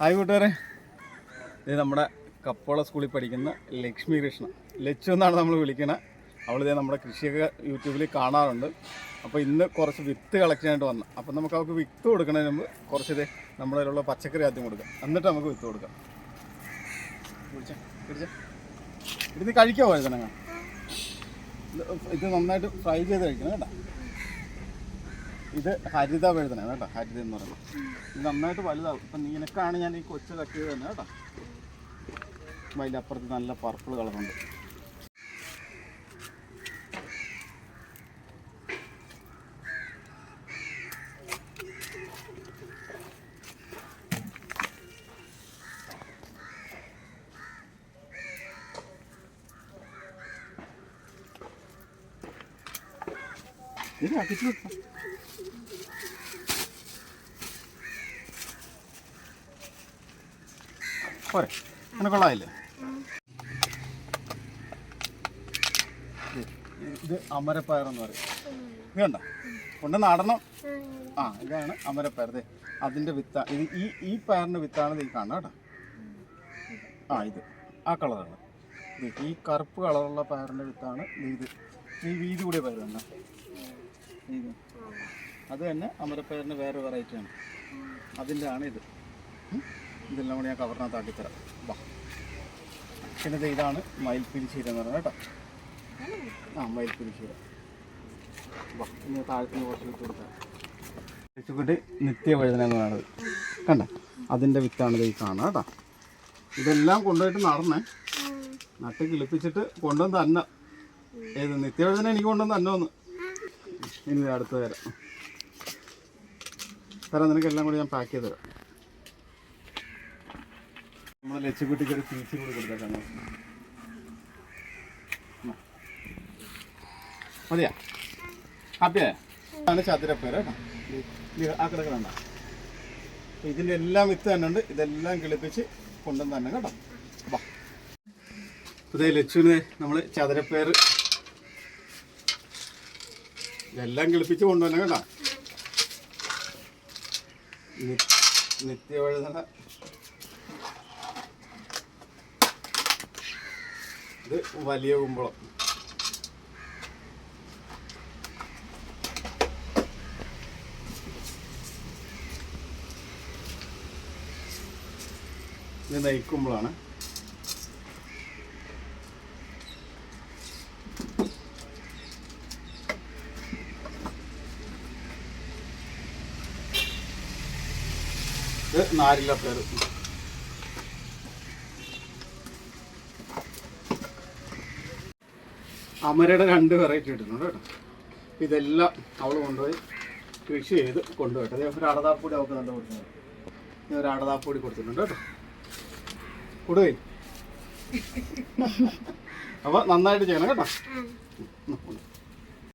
Hi കൂട്ടുകാരെ. ഇത് നമ്മുടെ കപ്പോള സ്കൂളിൽ പഠിക്കുന്ന ലക്ഷ്മി കൃഷ്ണ ലച്ചു എന്നാണ് നമ്മൾ വിളിക്കുന്നത് അവളിതേ നമ്മുടെ കൃഷിയൊക്കെ യൂട്യൂബിൽ കാണാറുണ്ട്. അപ്പോൾ ഇന്ന് കുറച്ച് വിത്ത് കളക്ട് ചെയ്യാനായിട്ട് വന്നു. അപ്പോൾ നമുക്ക് അവൾക്ക് വിത്ത് കൊടുക്കുന്നതിന് മുമ്പ് കുറച്ച് ഇത് നമ്മുടെ പച്ചക്കറി ആദ്യം കൊടുക്കാം. എന്നിട്ട് നമുക്ക് വിത്ത് കൊടുക്കാം. ഇത് കഴിക്കാമോ ഇത് ഇത് നന്നായിട്ട് ഫ്രൈ ചെയ്ത് കഴിക്കണം കേട്ടോ. ഇത് ഹരിത വഴുതന കേട്ടോ ഹരിത എന്ന് പറയുന്നത്. ഇത് നന്നായിട്ട് വലുതാവും. ഇപ്പം നിനക്കാണ് ഞാൻ ഈ കൊച്ചു കട്ട് ചെയ്ത് തന്നെ കേട്ടോ. അപ്പം അതിന്റെ അപ്പുറത്ത് നല്ല പർപ്പിൾ കളറുണ്ട് ഇത് വിട്ടോ. പോരെ. അങ്ങനെ കൊള്ളാമില്ലേ ഇത് അമരപ്പയർ എന്ന് പറയും. ഇത് കണ്ട? നടണം. ആ ഇതാണ് അമരപ്പയർ. അതിന്റെ വിത്ത ഇത് ഈ ഈ പയറിന്റെ വിത്താണ് ഈ കാണുക കേട്ടോ. ആ ഇത്. ആ കളറാണ് ഈ കറുപ്പ് കളറുള്ള പയറിന്റെ വിത്താണ് ഇത്. ഈ വീതി കൂടിയ പയർ തന്നെ. ഇത്. അത് തന്നെ അമരപ്പയറിന്റെ വേറെ വെറൈറ്റിയാണ് അതിന്റെ ആണ് ഇത്. ഇതെല്ലാം കൂടി ഞാൻ കവറിനകത്ത് ആക്കിത്തരാം. വാ. പിന്നെ ഇതാണ് ഇതാണ് മയിൽപ്പിരിച്ചീര എന്ന് പറയുന്നത് കേട്ടോ. ആ മയിൽപ്പിരിച്ചീര വാ ഇനി താഴത്തിന് കുറച്ച് വിത്ത് കൊടുക്കാം. വെച്ചുകൊണ്ട് നിത്യ വഴുതന എന്ന് പറയുന്നത്. കണ്ട? അതിന്റെ വിത്താണ് ഈ കാണുക കേട്ടോ. ഇതെല്ലാം കൊണ്ടുപോയിട്ട് നടന്നേ. നട്ട് കിളിപ്പിച്ചിട്ട് കൊണ്ടുവന്ന് തന്നെ ഏത് നിത്യവഴുതന എനിക്ക് കൊണ്ടുവന്ന് തന്നെ ഒന്ന് ഇനി അടുത്ത് തരാം. തരാം നിനക്ക് എല്ലാം കൂടി ഞാൻ പാക്ക് ചെയ്ത് തരാം. നമ്മുടെ ലച്ചുകുട്ടിക്ക് ഒരു പീച്ച് കൂടി കൊടുത്തേക്കാണ് മതിയാ. ഹാപ്പിയാ? ആണ് ചതുരപ്പേര് കേട്ടോ. ആ കിടക്കണണ്ട ഇതിന്റെ എല്ലാം വിത്ത് തന്നെ ഉണ്ട്. ഇതെല്ലാം കിളിപ്പിച്ച് കൊണ്ടുവന്ന് തന്നെ കേട്ടോ. വാ. ഇതേ ലച്ചുവിന് നമ്മൾ ചതുരപ്പേര് ഇതെല്ലാം കിളിപ്പിച്ച് കൊണ്ടുവന്നെ കേട്ടോ. നിത്യവഴുതന ഇത് വലിയ കുമ്പളം. ഇത് നെയ്ക്കുമ്പളാണ്. ഇത് നാരില്ല അമരയുടെ രണ്ട് വെറൈറ്റി ഇട്ടിട്ടുണ്ട് കേട്ടോ. ഇതെല്ലാം അവൾ കൊണ്ടുപോയി കൃഷി ചെയ്ത് കൊണ്ടുപോയിട്ട്. അതേ ഒരു അടതാപ്പൊടി അവൾക്ക് നല്ല കൊടുക്കുന്നത് ഒരു അടതാപ്പൊടി കൊടുത്തിട്ടുണ്ട് കേട്ടോ. കൊടുവേ. അപ്പൊ നന്നായിട്ട് ചെയ്യണം കേട്ടോ.